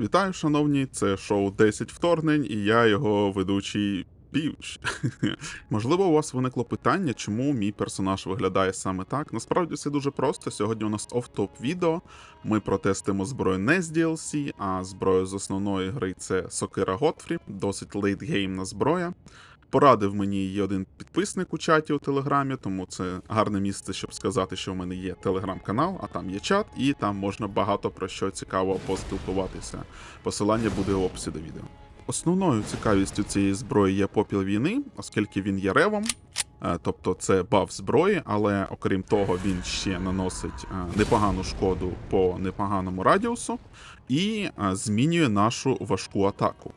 Вітаю, шановні! Це шоу 10 вторгнень, і я його ведучий Півч. Можливо, у вас виникло питання, чому мій персонаж виглядає саме так. Насправді все дуже просто. Сьогодні у нас оф-топ відео. Ми протестимо зброю не з DLC, а зброю з основної гри це Сокира Готфрі, досить лейтгеймна зброя. Порадив мені її один підписник у чаті у Телеграмі, тому це гарне місце, щоб сказати, що в мене є телеграм-канал, а там є чат, і там можна багато про що цікаво поспілкуватися. Посилання буде в описі до відео. Основною цікавістю цієї зброї є попіл війни, оскільки він є ревом, е, тобто це баф зброї, але окрім того, він ще наносить е, непогану шкоду по непоганому радіусу і е, змінює нашу важку атаку.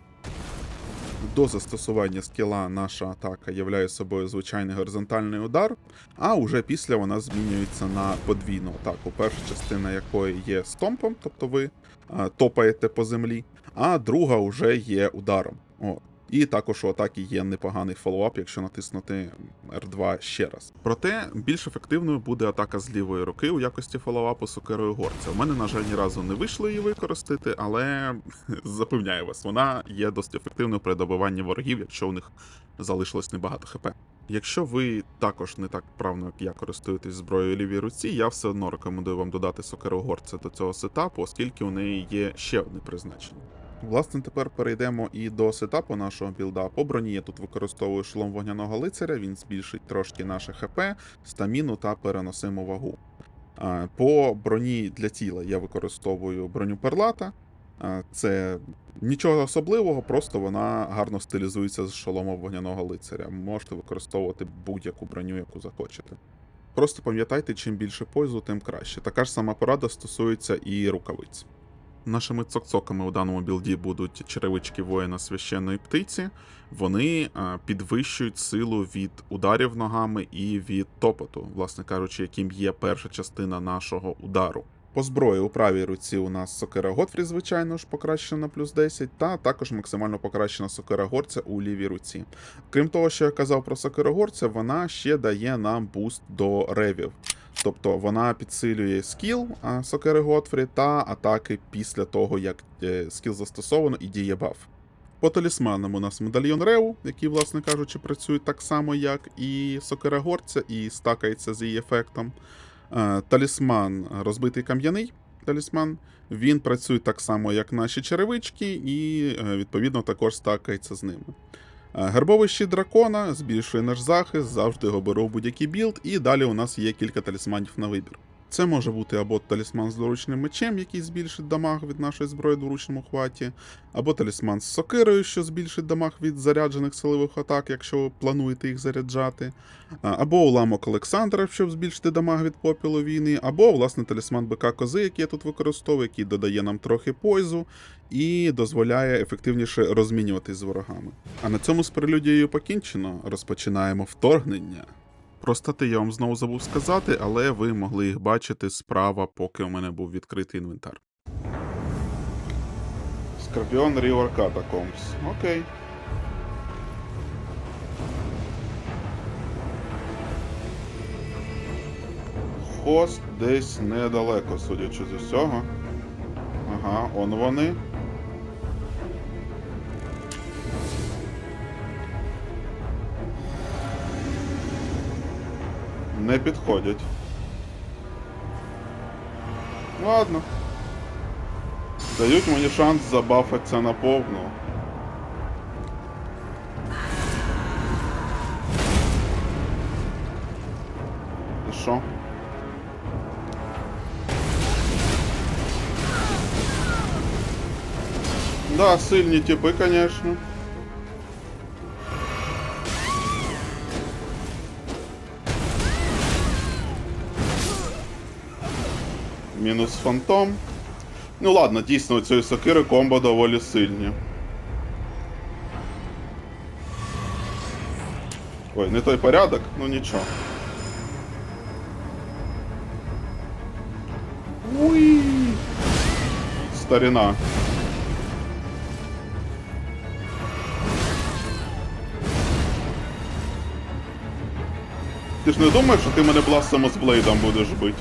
До застосування скіла наша атака являє собою звичайний горизонтальний удар, а уже після вона змінюється на подвійну атаку, перша частина якої є стомпом, тобто ви е, топаєте по землі, а друга вже є ударом. От. І також у атаки є непоганий фоллоуап, якщо натиснути R2 ще раз. Проте більш ефективною буде атака з лівої руки у якості фоллоуапу сокирою горця. У мене, на жаль, ні разу не вийшло її використати, але запевняю вас, вона є досить ефективною при добиванні ворогів, якщо у них залишилось небагато хп. Якщо ви також не так вправно, як я користуєтесь зброєю лівій руці, я все одно рекомендую вам додати сокиру горця до цього сетапу, оскільки у неї є ще одне призначення. Власне, тепер перейдемо і до сетапу нашого білда. По броні я тут використовую шолом вогняного лицаря, він збільшить трошки наше ХП, стаміну та переносиму вагу. По броні для тіла я використовую броню перлата. Це нічого особливого, просто вона гарно стилізується з шоломом вогняного лицаря. Можете використовувати будь-яку броню, яку захочете. Просто пам'ятайте, чим більше пользу, тим краще. Така ж сама порада стосується і рукавиць. Нашими цокцоками у даному білді будуть черевички воїна священної птиці. Вони підвищують силу від ударів ногами і від топоту, власне кажучи, яким є перша частина нашого удару. По зброї у правій руці у нас сокира Готфрі, звичайно ж, покращена на плюс 10, та також максимально покращена сокира горця у лівій руці. Крім того, що я казав про сокира горця, вона ще дає нам буст до ревів. Тобто вона підсилює скіл Сокери Готфрі та атаки після того, як е, скіл застосовано і діє баф. По талісманам у нас медальйон Реу, який, власне кажучи, працює так само, як і Сокира Горця, і стакається з її ефектом. Е, Талісман розбитий кам'яний. Талісман. Він працює так само, як наші черевички, і, е, відповідно, також стакається з ними. Е, Гербовий щит дракона збільшує наш захист, завжди його беру в будь-який білд, і далі у нас є кілька талісманів на вибір. Це може бути або талісман з дворучним мечем, який збільшить дамаг від нашої зброї в дворучному хваті, або талісман з сокирою, що збільшить дамаг від заряджених силових атак, якщо ви плануєте їх заряджати, або уламок Олександра, щоб збільшити дамаг від попілу війни, або, власне, талісман БК Кози, який я тут використовую, який додає нам трохи пойзу і дозволяє ефективніше розмінюватись з ворогами. А на цьому з прелюдією покінчено. Розпочинаємо вторгнення. Про стати я вам знову забув сказати, але ви могли їх бачити справа, поки у мене був відкритий інвентар. Скорпіон Рівер Катакомс. Окей. Хост десь недалеко, судячи з усього. Ага, он вони. Не підходять. Ладно. Дають мені шанс забафатися на повну. І що? Да, сильні типи, конечно. Мінус фантом. Ну ладно, дійсно, у цієї сокири комбо доволі сильні. Ой, не той порядок, ну нічого. Уй! Старина. Ти ж не думаєш, що ти мене бластом з блейдом будеш бити?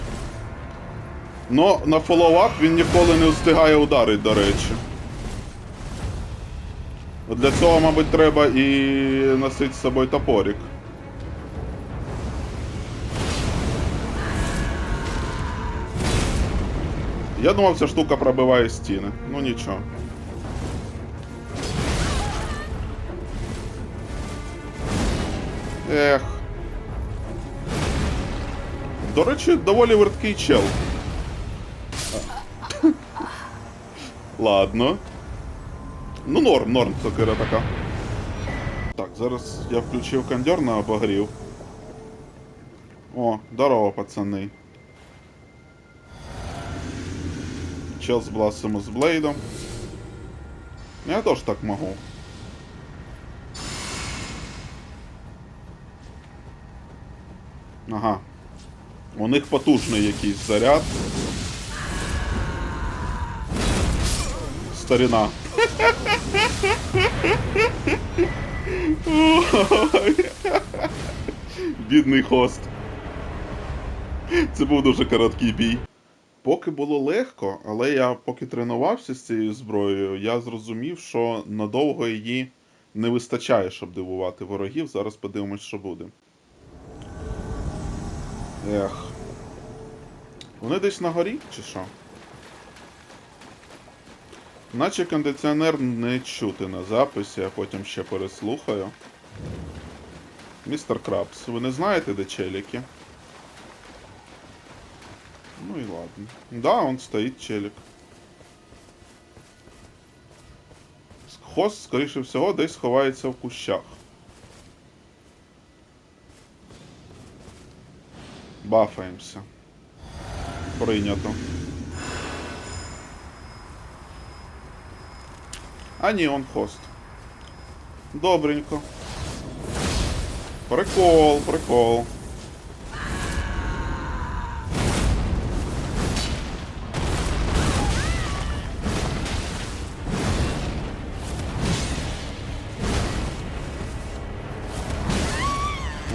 Но на фоллоуап він ніколи не встигає ударити, до речі. От Для цього, мабуть, треба і носити з собою топорик. Я думав, ця штука пробиває стіни. Ну нічого. Ех. До речі, доволі верткий чел. Ладно. Ну, норм, норм, сокира така. Так, зараз я включив кондьор на обогрів. О, здорово, пацани. Чел з Блассом з Блейдом. Я теж так можу. Ага. У них потужний якийсь заряд. Старина. Бідний хост. Це був дуже короткий бій. Поки було легко, але я поки тренувався з цією зброєю, я зрозумів, що надовго її не вистачає, щоб дивувати ворогів. Зараз подивимось, що буде. Ех. Вони десь на горі, чи що? Наче кондиціонер не чути на записі, а потім ще переслухаю. Містер Крабс, ви не знаєте, де челіки? Ну и ладно. Да, он стоит, челик. Хост, скоріше всього, десь ховається в кущах. Бафаємося. Прийнято. А ні, он хост. Добренько. Прикол, прикол.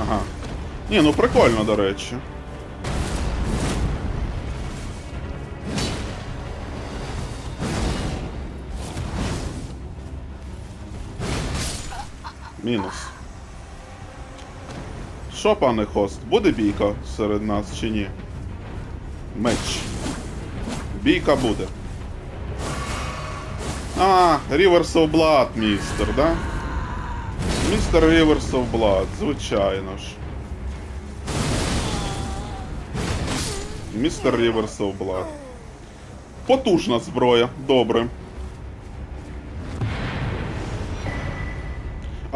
Ага. Ні, ну прикольно, до речі. Мінус. Що, пане хост, буде бійка серед нас чи ні? Меч. Бійка буде. А, Rivers of Blood, містер, да? Містер Rivers of Blood, звичайно ж. Містер Rivers of Blood. Потужна зброя, добре.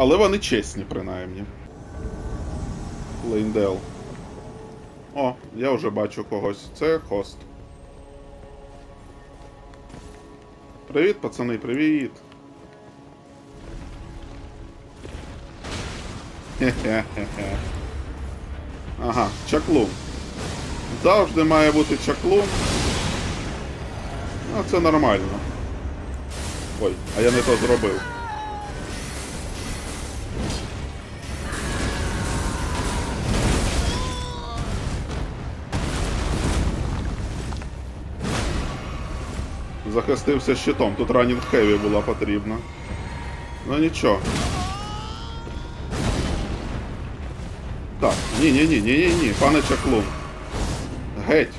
Але вони чесні, принаймні. Лейндел. О, я вже бачу когось. Це хост. Привіт, пацани, привіт. Хе-хе-хе-хе. Ага, чаклун. Завжди має бути чаклун. Ну, це нормально. Ой, а я не то зробив. Захистився щитом, тут ранінг хеві була потрібна. Ну нічого. Так, ні, ні, ні, ні, ні, ні, пане чаклун. Геть.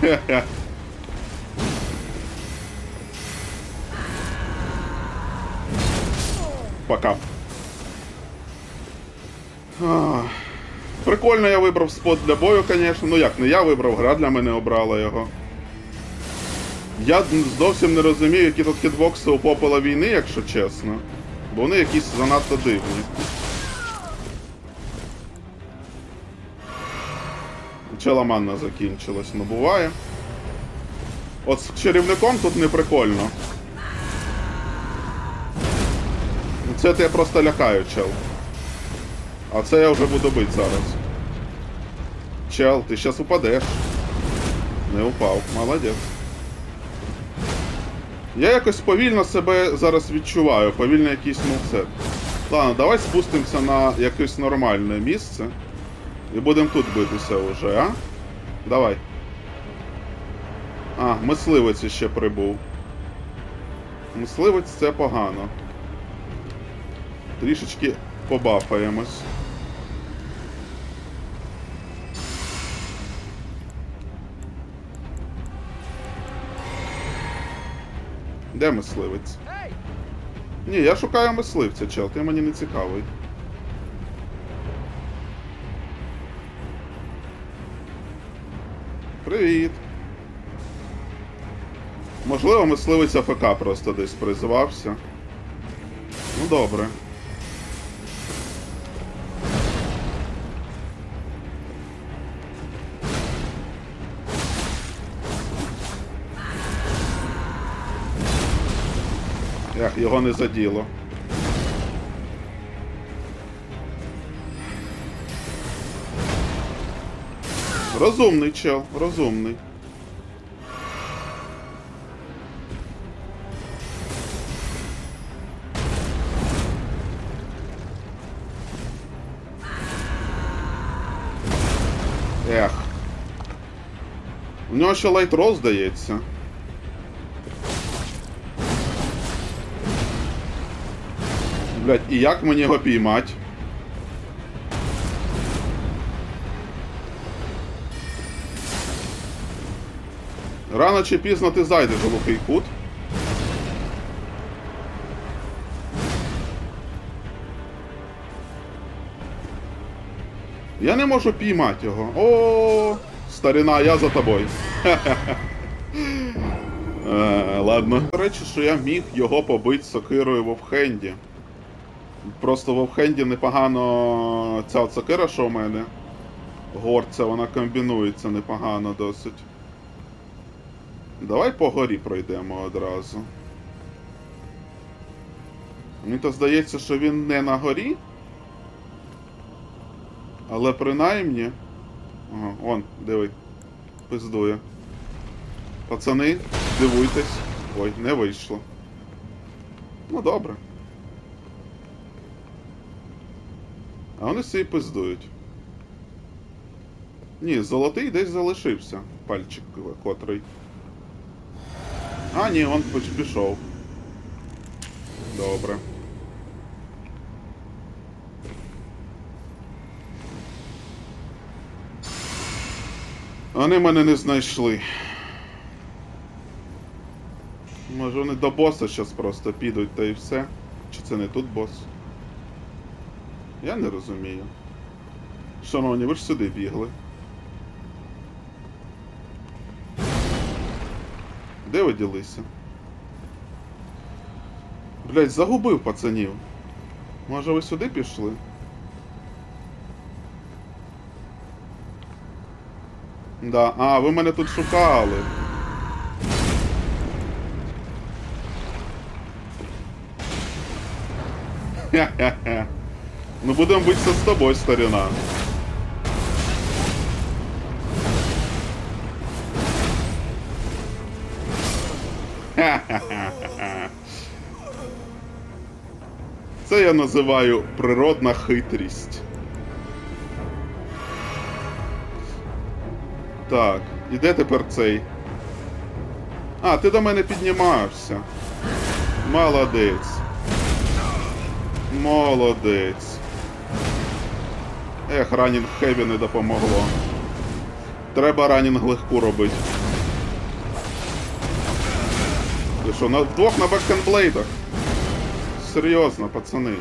Хе-хе. Пока. Ах. Прикольно я вибрав спот для бою, звісно. Ну як, не я вибрав, гра для мене обрала його. Я зовсім не розумію, які тут хітбокси у попела війни, якщо чесно. Бо вони якісь занадто дивні. Чела манна закінчилась, ну буває. От з чарівником тут не прикольно. Це я просто лякаю, чел. А це я вже буду бити зараз. Чел, ти зараз упадеш. Не упав, молодець. Я якось повільно себе зараз відчуваю, повільно якийсь мувсет. Ладно, давай спустимося на якесь нормальне місце. І будемо тут битися вже, а? Давай. А, мисливець ще прибув. Мисливець це погано. Трішечки побафаємось. Де мисливець? Ні, я шукаю мисливця, чел, ти мені не цікавий. Привіт. Можливо, мисливець АФК просто десь призивався. Ну добре. Його не заділо. Розумний чел, розумний. Ех. У нього ще лайтрол, здається. Блять, і як мені його піймати? Рано чи пізно ти зайдеш глухий кут. Я не можу піймати його. О, старина, я за тобою. Е, Ладно. До речі, що я міг його побити сокирою в офхенді. Просто в офхенді непогано ця от що в мене. Горця, вона комбінується непогано досить. Давай по горі пройдемо одразу. Мені то здається, що він не на горі. Але принаймні. Ага, он, диви. Пиздує. Пацани, дивуйтесь. Ой, не вийшло. Ну добре. А вони всі пиздують. Ні, золотий десь залишився. Пальчик котрий. А, ні, он пішов. Добре. Вони мене не знайшли. Може вони до боса зараз просто підуть та і все. Чи це не тут бос? Я не розумію. Шановні, ви ж сюди бігли. Де ви ділися? Блять, загубив пацанів. Може ви сюди пішли? Да. А, ви мене тут шукали. Хе-хе-хе. Ну будемо битися з тобою, старина. Це я називаю природна хитрість. Так, і де тепер цей? А, ти до мене піднімався. Молодець. Молодець. Ех, ранінг хеві не допомогло. Треба ранінг легку робити. Ти що, на вдвох на бекхендблейдах? Серйозно, пацани.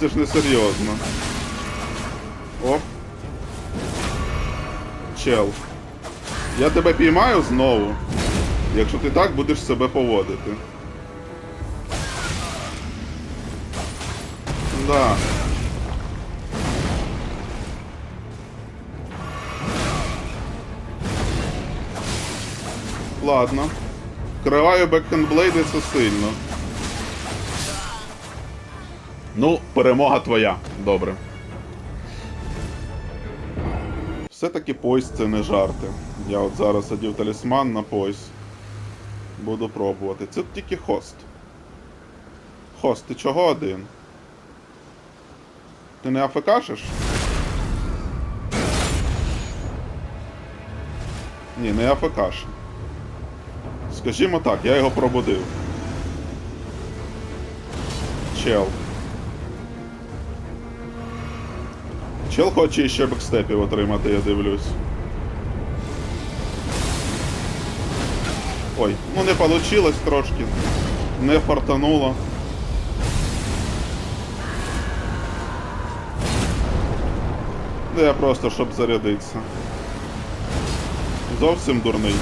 Це ж не серйозно. Оп. Чел. Я тебе піймаю знову, якщо ти так будеш себе поводити. Да. Ладно. Криваю бекхендблейди це сильно. Ну, перемога твоя. Добре. Все-таки пояс це не жарти. Я от зараз одів талісман на пояс. Буду пробувати. Це тільки хост. Хост, ти чого один? Ти не афекашиш? Ні, не АФКш. Скажімо так, я його пробудив. Чел. Чел хоче ще бекстепів отримати, я дивлюсь. Ой, ну не получилось трошки. Не фартануло. Ну я просто щоб зарядитися. Зовсім дурний.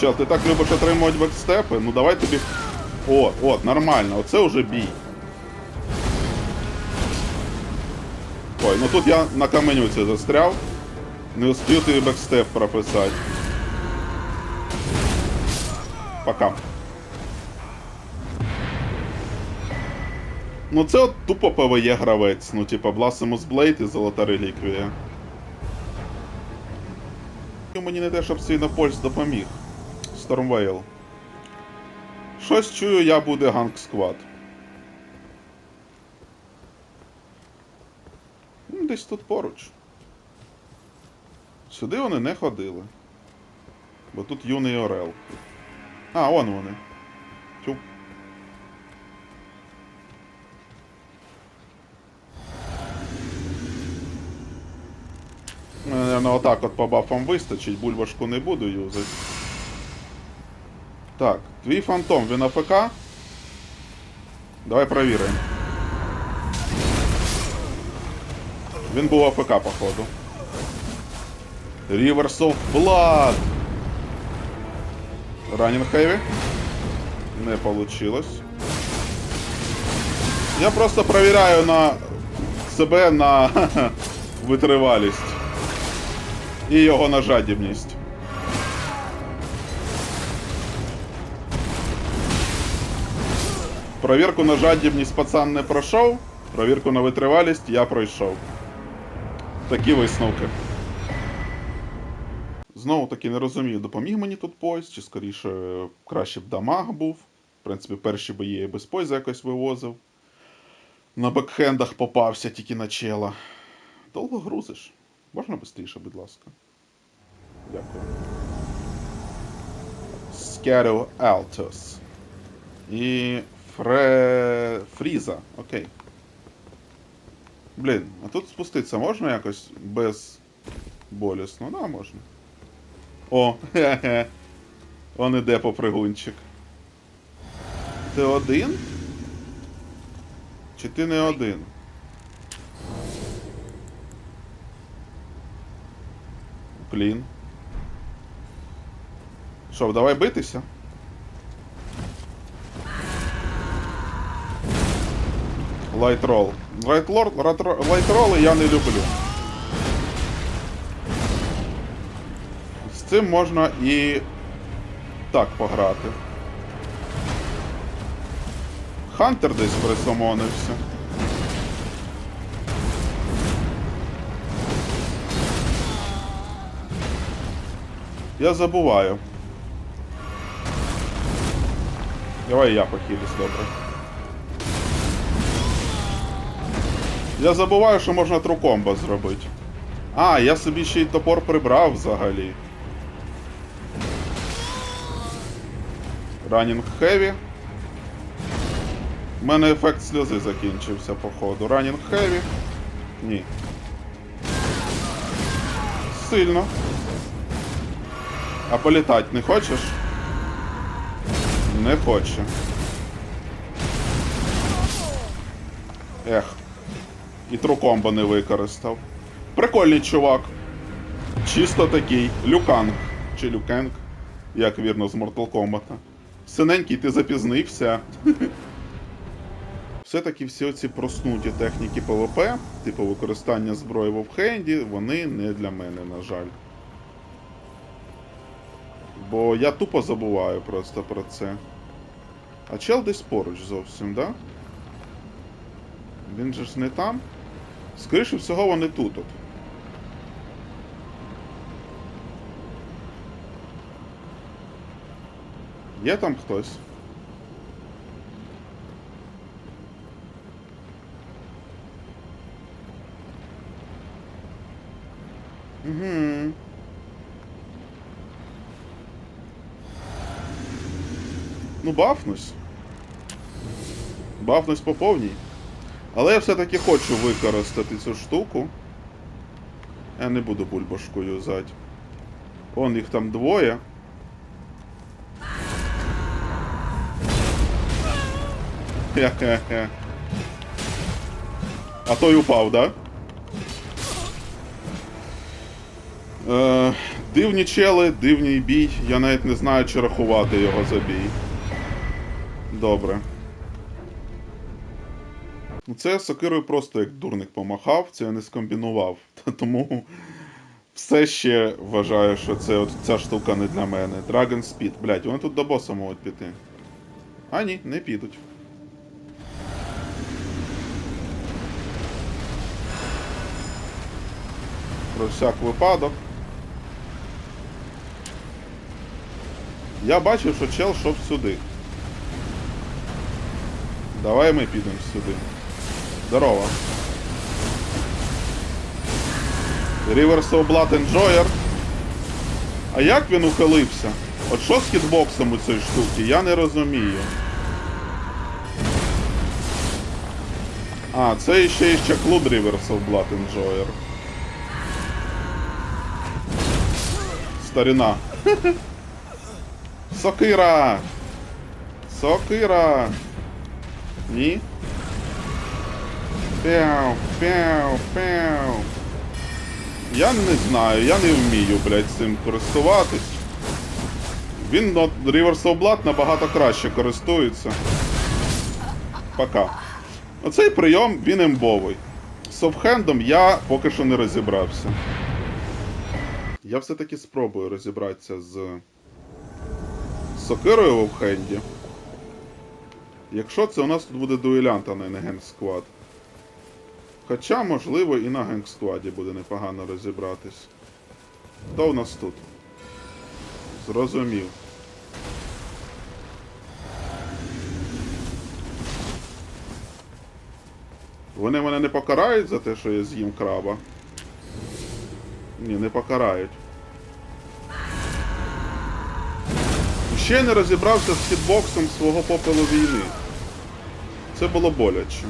Чел, ти так любиш отримувати бекстепи? Ну давай тобі. О, от, нормально, оце вже бій. Ой, ну тут я на каменюці застряв. Не успів тобі бекстеп прописати. Пока. Ну це от тупо ПВЕ гравець, ну типа Blasphemous Blade і Золота реліквія. Мені не те, щоб сильно Польс допоміг. Stormvale. Щось чую, я буде ганг сквад. Ну, Десь тут поруч. Сюди вони не ходили. Бо тут юний Орел. А, он вони. Тю. Наверно, отак от по бафам вистачить, бульбашку не буду юзати. Так, твій фантом, він АФК? Давай провіримо. Він був АФК, походу. Rivers of Blood. Ранен Heavy. Не получилось. Я просто проверяю на себе на витривалість. І його на жадібність. Провірку на жадібність пацан не пройшов. Провірку на витривалість я пройшов. Такі висновки. Знову таки не розумію, допоміг мені тут поїзд, чи скоріше краще б дамаг був. В принципі, перші бої я без поїзда якось вивозив. На бекхендах попався тільки на чела. Довго грузиш. Можна швидше, будь ласка. Дякую. Скеру Altos. І Фре... Фріза. Окей. Блін, а тут спуститися можна якось без болісно? Да, можна. О, хе-хе. Он іде попригунчик. Ти один? Чи ти не один? Клін. Що, давай битися? Лайтрол. Ратро- Лайтроли я не люблю. З цим можна і так пограти. Хантер десь присамонився. Я забуваю. Давай я похилюсь, добре. Я забуваю, що можна трукомбо зробити. А, я собі ще й топор прибрав взагалі. Ранінг Хеві. У мене ефект сльози закінчився, походу. Ранінг Хеві. Ні. Сильно. А політати не хочеш? Не хоче. Ех. І трукомбо не використав. Прикольний чувак. Чисто такий. Люканг. Чи Люкенг, як вірно з Mortal Kombat. Синенький, ти запізнився. Все-таки всі оці проснуті техніки ПВП, типу використання зброї в офхенді, вони не для мене, на жаль. Бо я тупо забуваю просто про це. А чел десь поруч зовсім, да? Він же ж не там. Скоріше всього, вони тут. от. Є там хтось? Угу. Ну, бафнусь. Бафнусь по повній. Але я все-таки хочу використати цю штуку. Я не буду бульбашку юзати. Вон їх там двоє. Хе-хе-хе. А той упав, да? Е, дивні чели, дивний бій. Я навіть не знаю, чи рахувати його за бій. Добре. Ну, це сокирою просто як дурник помахав, це я не скомбінував. Тому все ще вважаю, що це от ця штука не для мене. Dragon Speed. Блять, вони тут до боса можуть піти. А ні, не підуть. Про всяк випадок. Я бачив, що чел йшов сюди. Давай ми підемо сюди. Здорово. Rivers of Blood Enjoyer. А як він ухилився? От що з хітбоксом у цій штуки? Я не розумію. А, це ще і ще клуб Rivers of Blood Enjoyer. Старина. Сокира! Сокира! Ні? Пяу, пяу, пяу. Я не знаю, я не вмію, блядь, цим користуватись. Він от Rivers of Blood набагато краще користується. Пока. Оцей прийом, він ембовий. З офхендом я поки що не розібрався. Я все-таки спробую розібратися з сокирою в офхенді. Якщо це у нас тут буде дуелянт, а не генгсквад. Хоча, можливо, і на генгскваді буде непогано розібратись. Хто в нас тут? Зрозумів. Вони мене не покарають за те, що я з'їм краба. Ні, не покарають. Ще не розібрався з хітбоксом свого попелу війни. Це було боляче.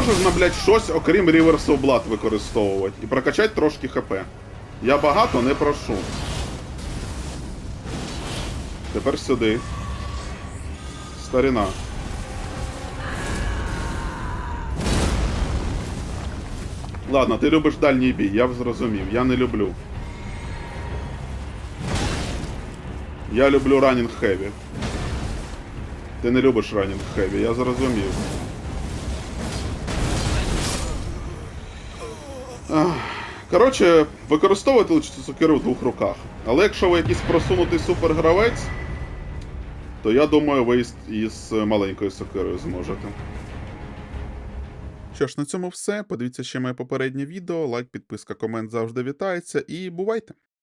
Можна, блядь, щось окрім Rivers of Blood використовувати і прокачати трошки ХП. Я багато не прошу. Тепер сюди. Старина. Ладно, ти любиш дальній бій, я зрозумів. Я не люблю. Я люблю ранінг хеві. Ти не любиш ранінг хеві, я зрозумів. Коротше, використовуйте лише сокиру в двох руках. Але якщо ви якийсь просунутий супергравець, то я думаю, ви із маленькою сокирою зможете. Що ж, на цьому все. Подивіться ще моє попереднє відео. Лайк, підписка, комент завжди вітається. І бувайте!